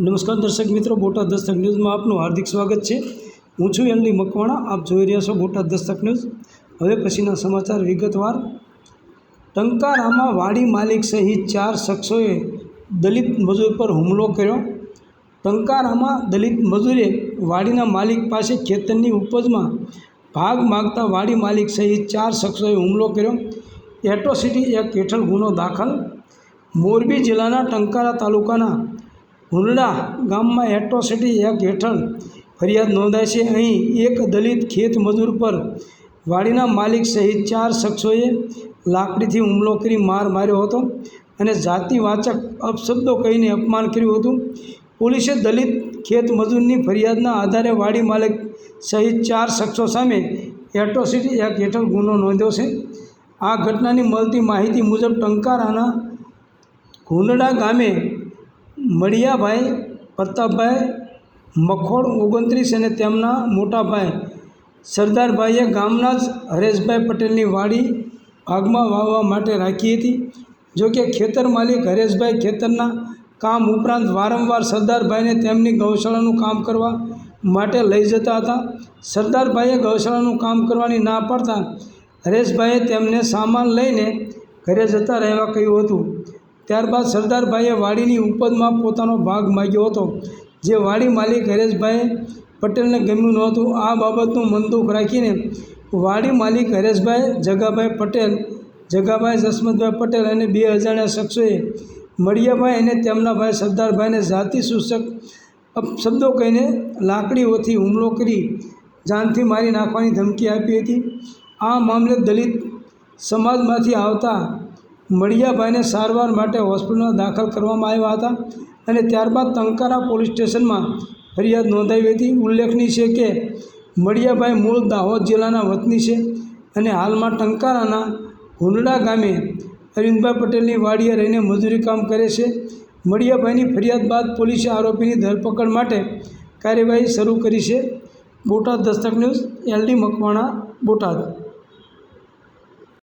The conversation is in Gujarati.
નમસ્કાર દર્શક મિત્રો, બોટાદ દસ્તક ન્યૂઝમાં આપનું હાર્દિક સ્વાગત છે. હું છું એમની મકવાણા. આપ જોઈ રહ્યા છો બોટાદ દસ્તક ન્યૂઝ. હવે પછીના સમાચાર વિગતવાર. ટંકારામાં વાડી માલિક સહિત ચાર શખ્સોએ દલિત મજૂર પર હુમલો કર્યો. ટંકારામાં દલિત મજૂરે વાડીના માલિક પાસે ખેતરની ઉપજમાં ભાગ માગતા વાડી માલિક સહિત ચાર શખ્સોએ હુમલો કર્યો. એટ્રોસિટી એક્ટ હેઠળ ગુનો દાખલ. મોરબી જિલ્લાના ટંકારા તાલુકાના હુંરડા ગામમાં એટ્રોસિટી એક્ટ હેઠળ ફરિયાદ નોંધાઈ છે. અહીં એક દલિત ખેત મજૂર પર વાડીના માલિક સહિત ચાર શખ્સોએ લાકડીથી હુમલો કરી માર માર્યો હતો અને જાતિવાચક અપશબ્દો કહીને અપમાન કર્યું હતું. પોલીસે દલિત ખેત મજૂરની ફરિયાદના આધારે વાડી માલિક સહિત ચાર શખ્સો સામે એટ્રોસિટી એક્ટ હેઠળ ગુનો નોંધ્યો છે. આ ઘટનાની મળતી માહિતી મુજબ ટંકારાના ઘુંડડા ગામે મળિયાભાઈ પ્રતાપભાઈ, મખોડ ઓગણત્રીસ અને તેમના મોટાભાઈ. સરદારભાઈએ ગામના જ હરેશભાઈ પટેલની વાડી ભાગમાં વાવવા માટે રાખી હતી. જોકે ખેતર માલિક હરેશભાઈ ખેતરના કામ ઉપરાંત વારંવાર સરદારભાઈને તેમની ગૌશાળાનું કામ કરવા માટે લઈ જતા હતા. સરદારભાઈએ ગૌશાળાનું કામ કરવાની ના પાડતા હરેશભાઈએ તેમને સામાન લઈને ઘરે જતા રહેવા કહ્યું હતું. ત્યારબાદ સરદારભાઈએ વાડીની ઉપજમાં પોતાનો ભાગ માગ્યો હતો. જે વાડી માલિક હરેશભાઈ પટેલને ગમ્યું નહોતું. આ બાબતનું મનદુખ રાખીને વાડી માલિક હરેશભાઈ જગાભાઈ પટેલ, જગાભાઈ જસમતભાઈ પટેલ અને બે અજાણ્યા શખ્સોએ મળિયાભાઈ અને તેમના ભાઈ સરદારભાઈને જાતિ સૂચક અપશબ્દો કહીને લાકડીઓથી હુમલો કરી જાનથી મારી નાખવાની ધમકી આપી હતી. આ મામલે દલિત સમાજમાંથી આવતા મળિયાભાઈને સારવાર માટે હોસ્પિટલમાં દાખલ કરવામાં આવ્યા હતા અને ત્યારબાદ ટંકારા પોલીસ સ્ટેશનમાં ફરિયાદ નોંધાવી હતી. ઉલ્લેખનીય છે કે મળિયાભાઈ મૂળ દાહોદ જિલ્લાના વતની છે અને હાલમાં ટંકારાના હુંડડા ગામે અરવિંદભાઈ પટેલની વાડીએ રહીને મજૂરી કામ કરે છે. મળિયાભાઈની ફરિયાદ બાદ પોલીસે આરોપીની ધરપકડ માટે કાર્યવાહી શરૂ કરી છે. Botad Dastak news, LD Makwana, Botad.